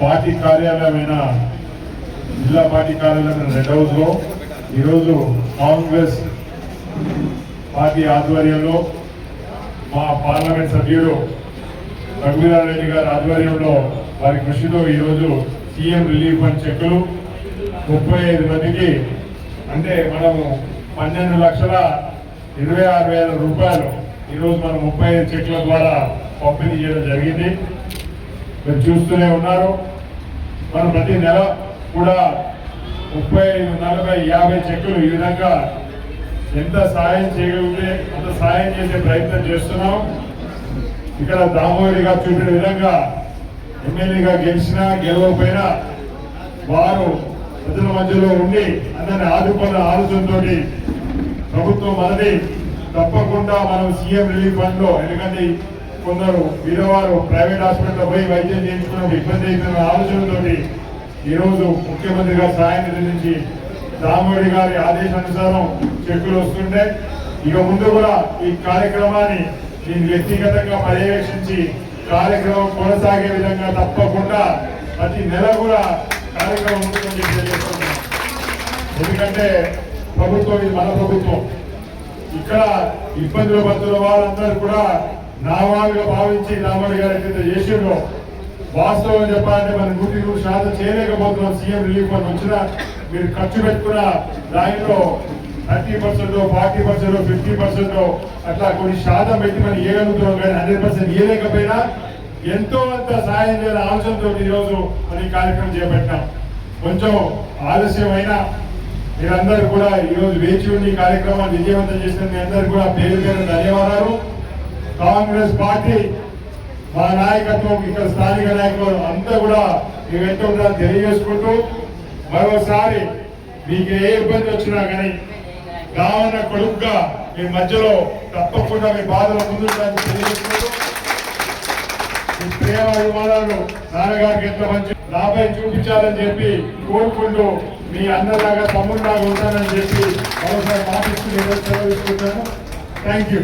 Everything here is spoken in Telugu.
పార్టీ కార్యాలయమైన జిల్లా పార్టీ కార్యాలయం రెడ్ హౌస్లో ఈరోజు కాంగ్రెస్ పార్టీ ఆధ్వర్యంలో మా పార్లమెంట్ సభ్యుడు రఘువీరారెడ్డి గారి ఆధ్వర్యంలో వారి కృషితో ఈరోజు సీఎం రిలీఫ్ ఫండ్ చెక్కులు ముప్పై ఐదు మందికి అంటే మనము పన్నెండు లక్షల ఇరవై ఆరు వేల రూపాయలు ఈరోజు మనం ముప్పై ఐదు చెక్ల ద్వారా పంపిణీ చేయడం జరిగింది. మీరు చూస్తూనే ఉన్నారు. మనం ప్రతి నెల కూడా ముప్పై నలభై యాభై చెక్కులు ఈ విధంగా ఎంత సాయం చేయగలిగితే అంత సాయం చేసే ప్రయత్నం చేస్తున్నాం. ఇక్కడ దామోదరి చూపిన విధంగా ఎమ్మెల్యేగా గెలిచినా గెలవకపోయినా వారు ప్రజల మధ్యలో ఉండి అందరిని ఆదుకున్న ఆలోచనతో ప్రభుత్వం మనది. తప్పకుండా మనం సీఎం రిలీఫ్ ఫండ్లో ఎందుకంటే కొందరు వీరవారు ప్రైవేట్ హాస్పిటల్లో పోయి వైద్యం చేయించుకున్న ఇబ్బంది అవుతున్న ఆలోచనతోటి ఈరోజు ముఖ్యమంత్రి గారు సాయం నిర్ణయించి నుంచి గారి ఆదేశానుసారం చెక్కులు వస్తుంటే ఇక ముందు కూడా ఈ కార్యక్రమాన్ని నేను వ్యక్తిగతంగా పర్యవేక్షించి కార్యక్రమం కొనసాగే విధంగా తప్పకుండా ప్రతి నెల కూడా కార్యక్రమం ఉంటుందని చెప్పి తెలియజేస్తున్నాను. ఎందుకంటే ప్రభుత్వం ఇది మన ప్రభుత్వం. ఇక్కడ ఇబ్బందులు పడుతున్న వాళ్ళందరూ కూడా నామాలుగా భావించి రామడి గారి చేసిండ్రో వాస్తవం చెప్పాలంటే మనం నూటి నూరు శాతం చేయలేకపోతున్నాం. సీఎం రిలీఫ్ ఫండ్ వచ్చినా మీరు ఖర్చు పెట్టుకున్న దానిలో thirty percent forty percent fifty percent అట్లా కొన్ని శాతం పెట్టి మనం ఏగలుగుతున్నాం కానీ హండ్రెడ్ పర్సెంట్ ఇవ్వలేకపోయినా ఎంతో అంత సాయం చేయాలి ఆలోచనతో ఈరోజు మనం ఈ కార్యక్రమం చేపట్టినాం. కొంచెం ఆలస్యమైనా మీరందరూ కూడా ఈరోజు వేచి ఉండి ఈ కార్యక్రమాన్ని విజయవంతం చేసిన మీ అందరికీ కూడా పేరు పేరు ధన్యవాదాలు. కాంగ్రెస్ పార్టీ మా నాయకత్వం ఇక్కడ స్థానిక నాయకులు అంతా కూడా మీ వెంట ఉండాలని తెలియజేసుకుంటూ మరోసారి మీకు ఏ ఇబ్బంది వచ్చినా కానీ కావన కొడుకుగా మీ మధ్యలో తప్పకుండా మీ బాధలు ముందు తెలియజేసుకుంటూ ఈ ప్రేమ అభిమానాలు నాన్నగారికి ఎంత మంచి నాపై చూపించాలని చెప్పి కోరుకుంటూ మీ అన్నలాగా తమ్ముళ్ళలాగా ఉంటానని చెప్పి మరోసారి మాటిస్తూ నేను సెలవు థ్యాంక్ యూ